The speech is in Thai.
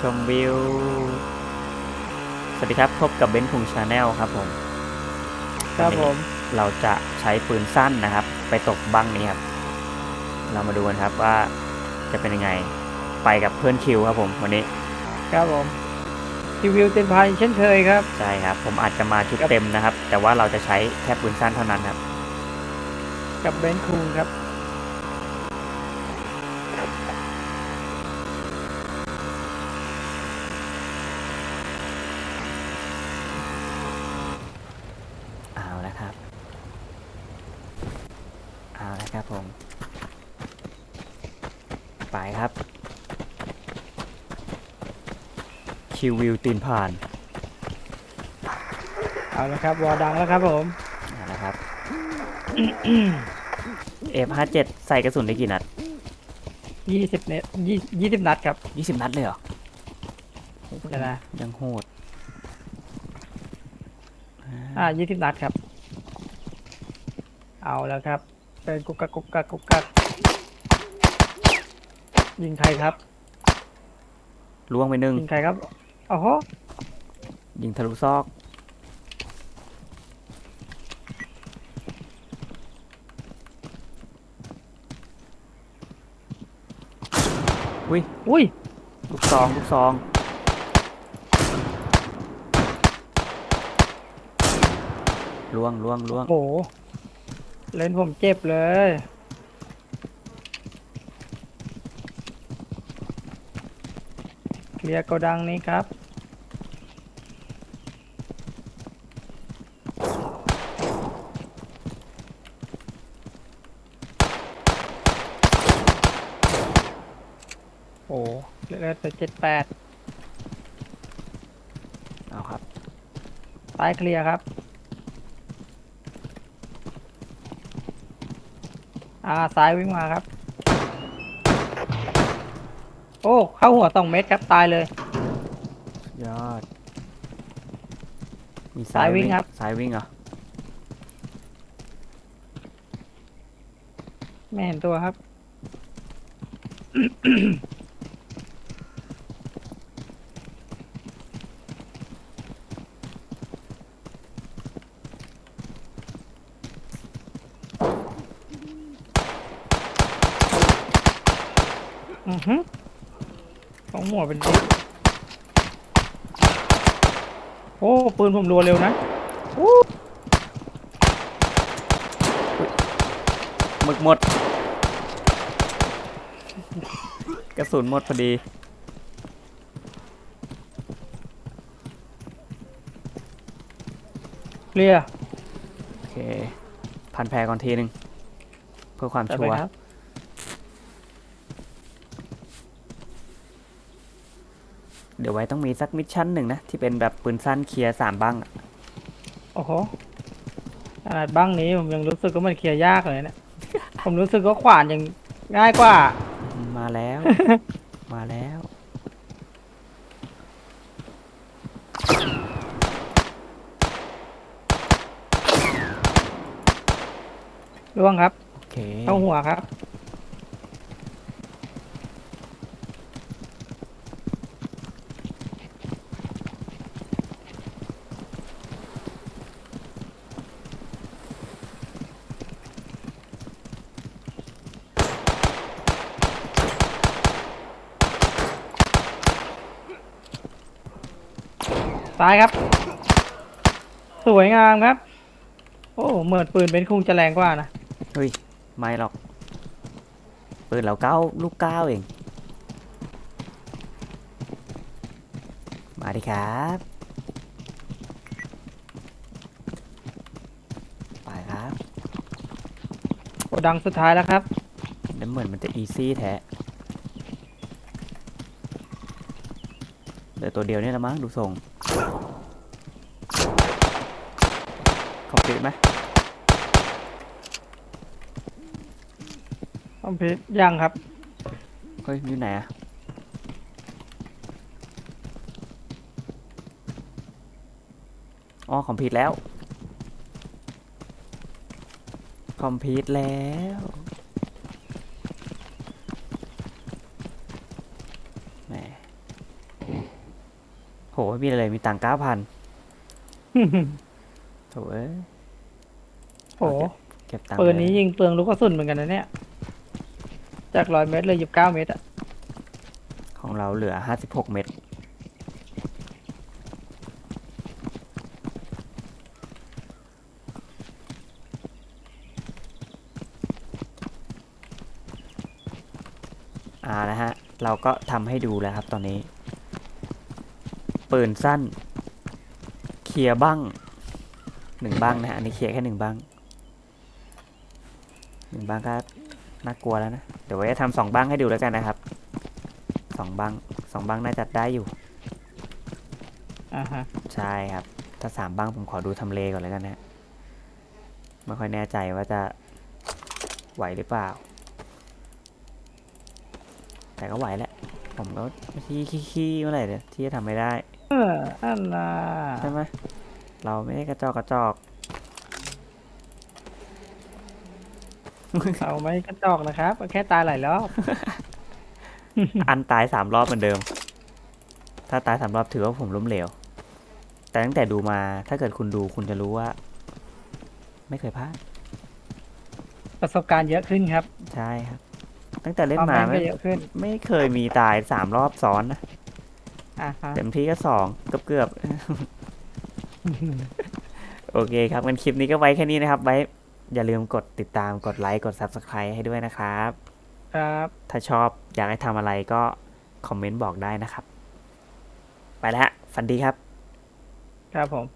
ชมวิว สวัสดีครับ พบกับเบนซ์คุงชาแนลครับผมครับผม เราจะใช้ปืนสั้นนะครับ ไปตกบังนี้ครับ เรามาดูกันครับว่าจะเป็นยังไง ไปกับเพื่อนคิวครับผมวันนี้ ครับผมรีวิวเต็นพายเช่นเคยครับ ใช่ครับ ผมอาจจะมาชุดครับเต็มนะครับ แต่ว่าเราจะใช้แค่ปืนสั้นเท่านั้นครับ กับเบนซ์คุงครับ เอาละครับ เอาละครับผม ไปครับ คิววิวตีนผ่าน เอาละครับ วอดังแล้วครับผม เอาละครับ F57 ใส่กระสุนได้กี่นัด20เนตยี่20นัดครับ 20 นัดเลยเหรอเดี๋ยวนะ ยังโหด อ่า20นัดครับ เอาแล้วครับ เป็นกุกกักกุกกักกุกกักยิงใครครับ ล่วงไปหนึ่งยิงใครครับโอ้โหยิงทะลุซอก อุ้ยอุ้ยลูกซองลูกซองล่วงล่วงล่วงโอ้โห เล่นผมเจ็บเลย เคลียร์โกดังนี้ครับ โอ้เหลือแต่เจ็ดแปดเอาครับ ซ้ายเคลียร์ครับ อ่าซ้ายวิ่งมาครับ โอ้ เข้าหัวสองเม็ดครับตายเลย ยอด มีซ้ายวิ่งครับซ้ายวิ่งเหรอ ไม่เห็นตัวครับ ฮึของหัวเป็นดิโอ้ปืนผมรัวเร็วนะโอ้หมึกหมด กระสุนหมดพอดีเคลียร์โอเค พันแพรก่อนทีหนึ่งเพื่อความจัดชัไปวร์ ครับ เดี๋ยวไว้ต้องมีสักมิชชั่นหนึ่งนะ ที่เป็นแบบปืนสั้นเคลียร์สามบ้างอะโอ้โหขนาดบ้างนี้ผมยังรู้สึกว่ามันเคลียร์ยากเลยเนะผมรู้สึกว่าขวานยังง่ายกว่า มาแล้ว มาแล้ว ร่วงครับ โอเค เข้าหัวครับ ซ้ายครับ สวยงามครับ โอ้เหมือนปืนเป็นคงจะแรงกว่านะเฮ้ยไม่หรอกปืนเราเก้าลูกเก้าเอง มาดิครับ ไปครับโกดังสุดท้ายแล้วครับแล้วเหมือนมันจะอีซี่แท้ เดี๋ยวตัวเดียวเนี่ยละมั้งดูทรงคอมพลีทไหมคอมพิวยังครับ เฮ้ยมันอยู่ไหนอะอ๋อคอมพลีทแล้ว คอมพลีทแล้วแหม โหไม่มีอะไรเลยมีตังค์เก้าพันโถเอ้ยโหเก็บตังค์ปืนเลยนี้ยิงเปลืองลูกกระสุนเหมือนกันนะเนี่ย จากร้อยเมตรเลยยิบเก้าเมตรอะของเราเหลือห้าสิบหกเม็ดอ่านะฮะ เราก็ทำให้ดูแล้วครับตอนนี้ ปืนสั้น เคลียร์บ้างหนึ่งบ้างนะฮะอันนี้เคลียร์แค่หนึ่งบ้างหนึ่งบ้างก็น่ากลัวแล้วนะ เดี๋ยวไว้จะทำสองบ้างให้ดูแล้วกันนะครับสองบ้างสองบ้างน่าจะได้อยู่อ่าฮะใช่ครับ ถ้าสามบ้างผมขอดูทำเลก่อนแล้วกันนะฮะไม่ค่อยแน่ใจว่าจะไหวหรือเปล่า แต่ก็ไหวแหละ ผมก็ที่ขี้ๆเมื่อไหร่เนี่ยที่จะทำไม่ได้เอออันน่ะใช่ไหมเราไม่ได้กระจอกกระจอกเราไม่กระจอกนะครับแค่ตายหลายรอบอันตายสามรอบเหมือนเดิม ถ้าตายสามรอบถือว่าผมล้มเหลว แต่ตั้งแต่ดูมาถ้าเกิดคุณดูคุณจะรู้ว่า ไม่เคยพลาด ประสบการณ์เยอะขึ้นครับ ใช่ครับ ตั้งแต่เล่นความมาแม่นก็ไม่เยอะขึ้น ไม่เคยมีตายสามรอบซ้อนนะอ่าฮะเต็มที่ก็สองเกือบเกือบๆโอเคครับงั้นคลิปนี้ก็ไว้แค่นี้นะครับ ไว้อย่าลืมกดติดตามกดไลค์กด Subscribe ให้ด้วยนะครับ ครับ ถ้าชอบอยากให้ทำอะไรก็คอมเมนต์บอกได้นะครับ ไปแล้วฮะฝันดีครับ ครับผม